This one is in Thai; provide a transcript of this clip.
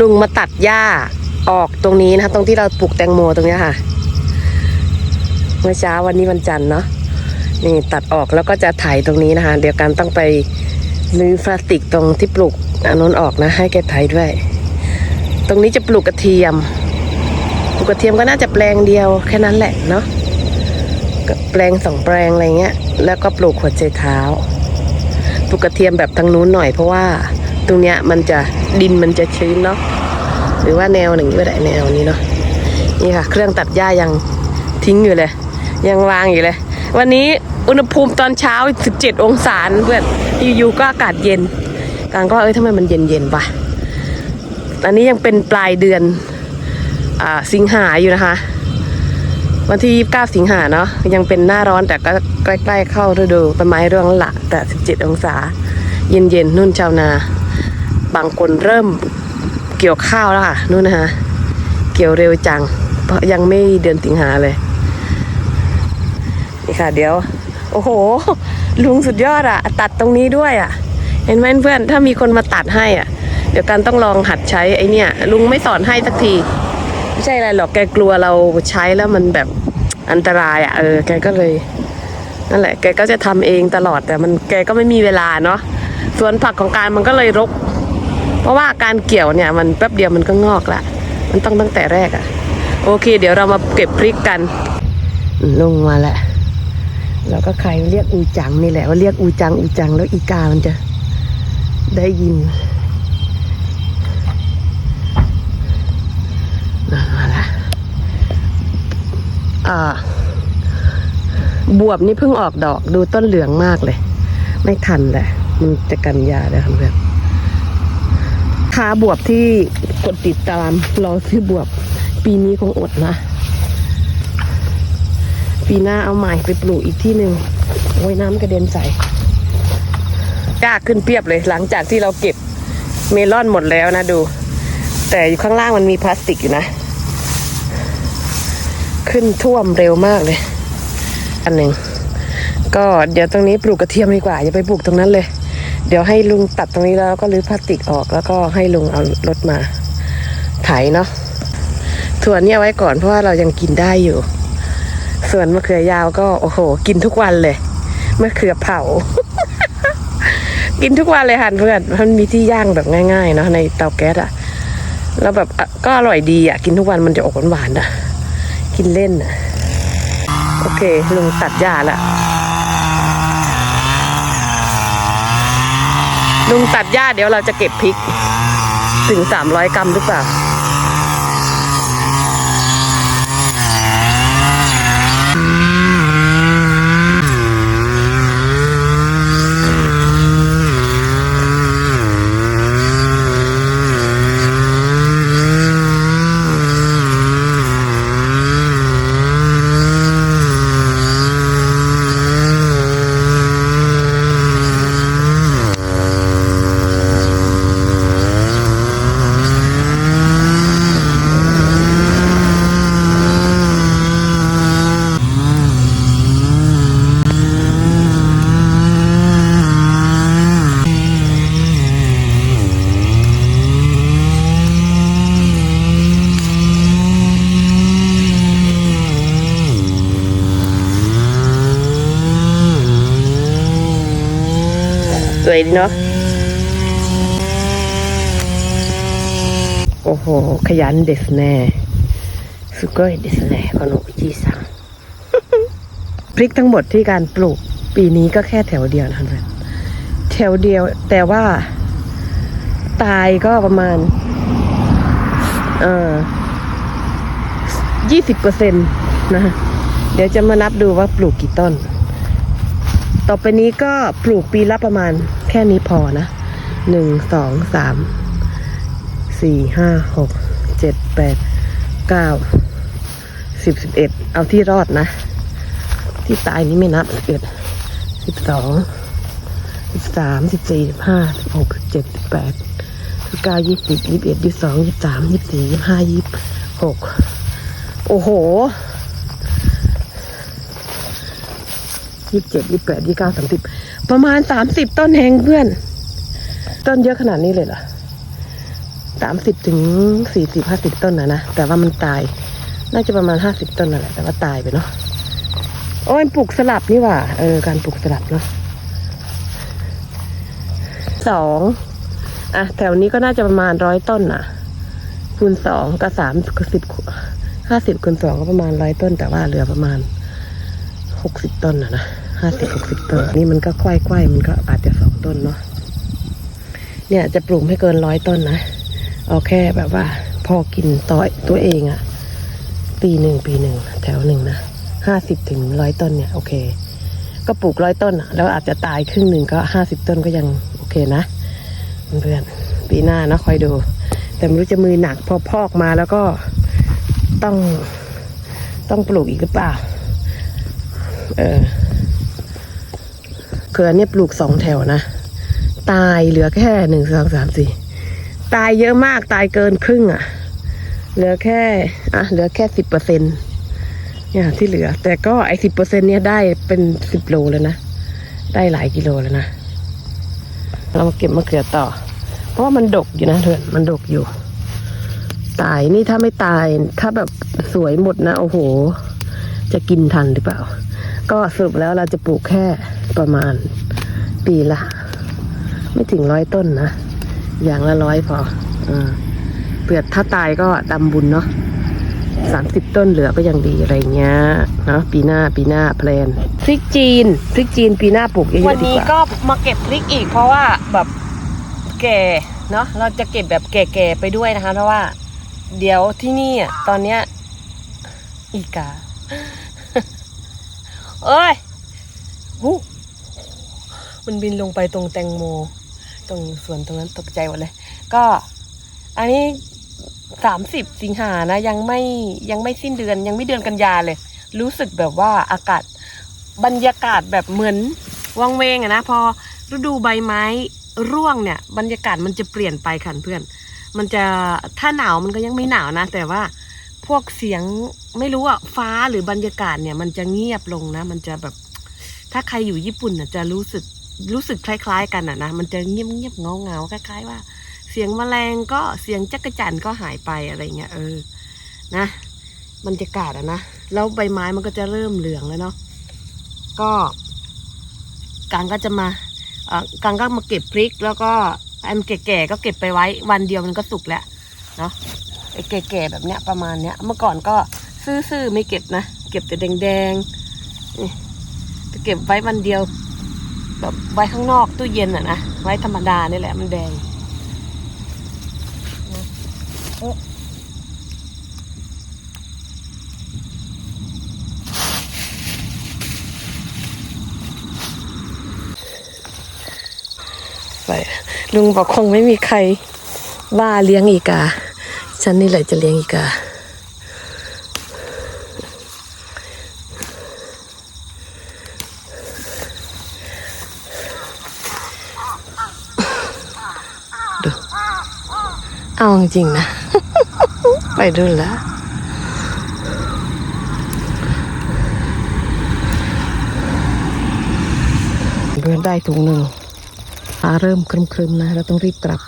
ลุงมาตัดหญ้าออกตรงนี้นะคะตรงที่เราปลูกแตงโมตรงนี้ค่ะ เมื่อเช้าวันนี้วันจันทร์เนาะนี่ตัดออกแล้วก็จะไถตรงนี้นะคะ เดี๋ยวกันต้องไปรื้อพลาสติกตรงที่ปลูกอันนู้นออกนะ ให้แกไถด้วย ตรงนี้จะปลูกกระเทียมปลูกกระเทียมก็น่าจะแปลงเดียวแค่นั้นแหละเนาะแปลงสองแปลงอะไรเงี้ย แล้วก็ปลูกหัวใจเท้าปลูกกระเทียมแบบทางนู้นหน่อยเพราะว่า ตรงเนี้ยมันจะดินมันจะชื้นเนาะหรือว่าแนวหนึ่งก็ได้แนวนี้เนาะนี่ค่ะ เครื่องตัดหญ้ายังทิ้งอยู่เลย ยังวางอยู่เลย วันนี้อุณหภูมิตอนเช้า 17 องศาเพื่อนอยู่ๆก็อากาศเย็นกลางก็เอ้ยทำไมมันเย็นๆวะอันนี้ยังเป็นปลายเดือนอสิงหาอยู่นะคะ วันที่ 29 สิงหาเนาะยังเป็นหน้าร้อนแต่ก็ใกล้ๆเข้าฤดูใบไม้ร่วงแล้วละแต่ 17 องศา เย็นๆนุ่นชาวนา บางคนเริ่มเกี่ยวข้าวแล้วค่ะนู่นนะคะเกี่ยวเร็วจัง เพราะยังไม่เดือนสิงหาเลย นี่ค่ะ เดี๋ยว โอ้โห ลุงสุดยอดอะตัดตรงนี้ด้วยอะเห็นไหมเพื่อนถ้ามีคนมาตัดให้อะเดี๋ยวกันต้องลองหัดใช้ไอเนี่ย ลุงไม่สอนให้สักที ไม่ใช่อะไรหรอกแกกลัวเราใช้แล้วมันแบบอันตรายอะเออแกก็เลยนั่นแหละแกก็จะทำเองตลอดแต่มันแกก็ไม่มีเวลาเนาะสวนผักของการมันก็เลยรก เพราะว่าการเกี่ยวเนี่ยมันแป๊บเดียวมันก็งอกละ มันต้องตั้งแต่แรกอะโอเค เดี๋ยวเรามาเก็บพริกกันลงมาแล้วแล้วก็ใครเรียกอูจังนี่แหละว่าเรียกอูจังอูจังแล้วอีกามันจะได้ยินนั่นมาละอ่า บวบนี่เพิ่งออกดอกดูต้นเหลืองมากเลย ไม่ทันแหละมันจะกันยาแล้วครับเพื่อน ค้าบวบที่กดติดตามรอซื้อบวบ ปีนี้คงอดนะ ปีหน้าเอาใหม่ไปปลูกอีกที่หนึ่งโอ้ยน้ำกระเด็นใส่กล้าขึ้นเปียบเลย หลังจากที่เราเก็บเมลอนหมดแล้วนะดู แต่อยู่ข้างล่างมันมีพลาสติกอยู่นะ ขึ้นท่วมเร็วมากเลย อันหนึ่งก็เดี๋ยวตรงนี้ปลูกกระเทียมดีกว่า อย่าไปปลูกตรงนั้นเลย เดี๋ยวให้ลุงตัดตรงนี้แล้วก็รื้อพลาสติกออก แล้วก็ให้ลุงเอารถมาไถเนาะถั่วเนี่ยไว้ก่อนเพราะว่าเรายังกินได้อยู่ ส่วนมะเขือยาวก็โอ้โห กินทุกวันเลยมะเขือเผา กินทุกวันเลยค่ะเพื่อนมันมีที่ย่างแบบง่ายๆเนาะในเตาแก๊สอะแล้วแบบก็อร่อยดีอะกินทุกวันมันจะออกหวานๆอะกินเล่นอะโอเคลุงตัดหญ้าละ ลุงตัดหญ้าเดี๋ยวเราจะเก็บพริก ถึงสามร้อยกรัมหรือเปล่า สวยดีเนาะโอ้โห ขยันเดสแน่สุโกยเดสแน่ขนมจีซังพริกทั้งหมดที่การปลูกปีนี้ก็แค่แถวเดียวนะครับแถวเดียวแต่ว่า ตายก็ประมาณ เอ่อยี่สิบเปอร์เซ็นต์นะฮะเดี๋ยวจะมานับดูว่าปลูกกี่ต้น ต่อไปนี้ก็ปลูกปีละประมาณแค่นี้พอนะหนึ่งสองสามสี่ห้าหกเจ็ดแปดเก้าสิบสิบเอ็ดเอาที่รอดนะ ที่ตายนี้ไม่นับเอ็ดสิบสองสิบสามสิบสี่สิบห้าสิบหกสิบเจ็ดสิบแปดสิบเก้ายี่สิบยี่สิบเอ็ดยี่สิบสองยี่สิบสามยี่สิบสี่ยี่สิบห้ายี่สิบหกโอ้โห ยี่สิบเจ็ดยี่สิบแปดยี่สิบเก้าสามสิบประมาณสามสิบต้นเองเพื่อน ต้นเยอะขนาดนี้เลยเหรอสามสิบถึงสี่สิบห้าสิบต้นนะนะ แต่ว่ามันตาย น่าจะประมาณห้าสิบต้นนั่นแหละแต่ว่าตายไปเนาะโอ้ยปลูกสลับนี่ว่าเออการปลูกสลับเนาะสองอะแถวนี้ก็น่าจะประมาณร้อยต้นน่ะ คูณสองก็สามก็สิบห้าสิบคูณสองก็ประมาณร้อยต้นแต่ว่าเหลือประมาณ หกสิบต้นนะนะห้าสิบหกสิบต้น นี่มันก็ควายควายมันก็อาจจะสองต้นเนาะเนี่ยจะปลูกไม่เกินร้อยต้นนะ เอาแค่แบบว่า พอกินต่อยตัวเองอะปีหนึ่งปีหนึ่งแถวหนึ่งนะห้าสิบถึงร้อยต้นเนี่ย โอเค ก็ปลูกร้อยต้นอะแล้วอาจจะตายครึ่งหนึ่งก็ห้าสิบต้นก็ยังโอเคนะเพื่อนปีหน้านะคอยดู แต่ไม่รู้จะมือหนักพอพอกมาแล้วก็ต้องต้องปลูกอีกหรือเปล่า เออเคืออเนี่ยปลูกสองแถวนะ ตายเหลือแค่หนึ่งสองสามสี่ตายเยอะมากตายเกินครึ่งอะ่ะ เหลือแค่ อะ เหลือแค่สิบเปอร์เซ็นเนี่ยที่เหลือ แต่ก็ไอ้สิบเปอร์เซ็นเนี่ยได้เป็นสิบโลแล้วนะ ได้หลายกิโลแล้วนะ เรามาเก็บมะเขือต่อ เพราะว่ามันดกอยู่นะเถื่อนมันดกอยู่ ตายนี่ถ้าไม่ตายถ้าแบบสวยหมดนะ โอ้โห จะกินทันหรือเปล่า ก็สรุปแล้วเราจะปลูกแค่ประมาณปีละ ไม่ถึงร้อยต้นนะ อย่างละร้อยพออ่าเปลือกถ้าตายก็ดำบุญเนาะสามสิบต้นเหลือก็ยังดีอะไรเงี้ยเนาะปีหน้าปีหน้าแพลนพริกจีนพริกจีนปีหน้าปลูกเยอะๆดีกว่าวันนี้ก็มาเก็บพริกอีกเพราะว่าแบบแก่เนาะเราจะเก็บแบบแก่ๆไปด้วยนะคะ เพราะว่า เดี๋ยวที่นี่อะตอนเนี้ยอีกา เอ้ยหูมันบินลงไปตรงแตงโม ตรงสวนตรงนั้นตกใจหมดเลย ก็ อันนี้สามสิบสิงหานะยังไม่ยังไม่สิ้นเดือนยังไม่เดือนกันยาเลย รู้สึกแบบว่าอากาศบรรยากาศแบบเหมือนวังเวงอะนะพอฤดูใบไม้ร่วงเนี่ย บรรยากาศมันจะเปลี่ยนไปค่ะเพื่อน มันจะถ้าหนาวมันก็ยังไม่หนาวนะ แต่ว่า พวกเสียงไม่รู้อะฟ้าหรือบรรยากาศเนี่ย มันจะเงียบลงนะ มันจะแบบ ถ้าใครอยู่ญี่ปุ่นอะจะรู้สึกรู้สึกคล้าย ๆ กันอะนะมันจะเงียบเงียบเงาเงาคล้าย ๆ ว่า เสียงแมลงก็เสียงจักรจั่นก็หายไปอะไรเงี้ยเออนะบรรยากาศอะนะแล้วใบไม้มันก็จะเริ่มเหลืองแล้วเนาะก็กังก็จะมาเอ่อกังก็มาเก็บพริก แล้วก็อันแก่ๆก็เก็บไปไว้ วันเดียวมันก็สุกแล้วเนาะ ไอ้แก่ๆแบบเนี้ยประมาณเนี้ย เมื่อก่อนก็ซื่อๆไม่เก็บนะ เก็บแต่แดงๆนี่จะเก็บไว้วันเดียว แบบไว้ข้างนอกตู้เย็นอะนะ ไว้ธรรมดานี่แหละมันแดงนะเอ๊ะไปลุงบอกคงไม่มีใครว่าเลี้ยงอีกา ฉันนี่แหละจะเลี้ยงอีกา ดู เอาจริงนะ ไปดูแล้วเพื่อนได้ถุงหนึ่งฟ้าเริ่มครึมๆนะ เราต้องรีบกลับ